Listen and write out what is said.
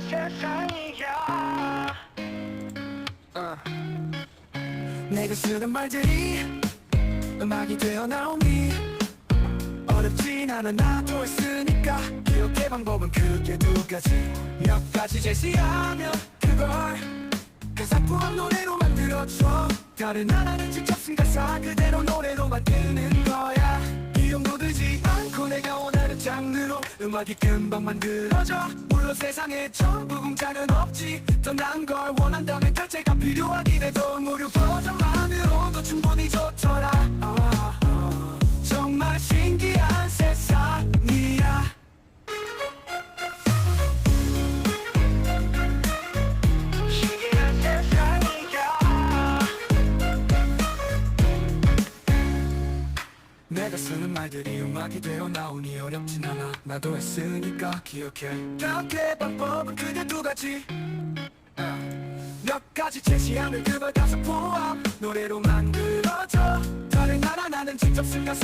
세상이야. 내가 쓰는 말들이 음악이 되어 나오니 어렵진 않아. 나도 했으니까 기억의 방법은 크게 두 가지. 몇 가지 제시하면 그걸 가사 포함 노래로 만들어줘. 다른 하나는 직접 쓴 가사 그대로 노래로 만드는 거야. 비용도 들지 않고 내가 원하는 장르로 음악이 금방 만들어져. 물론 세상에 전부 공짜는 없지. 더 나은 걸 원한다면 내가 쓰는 말들이 음악이 되어 나오니 어렵진 않아. 나도 했으니까 기억해. 몇개 방법은 그게 두 가지. 아, 몇 가지 제시하면 그걸 가사 포함. 노래로 만들어줘 다른 나라 나는 직접 쓴 가사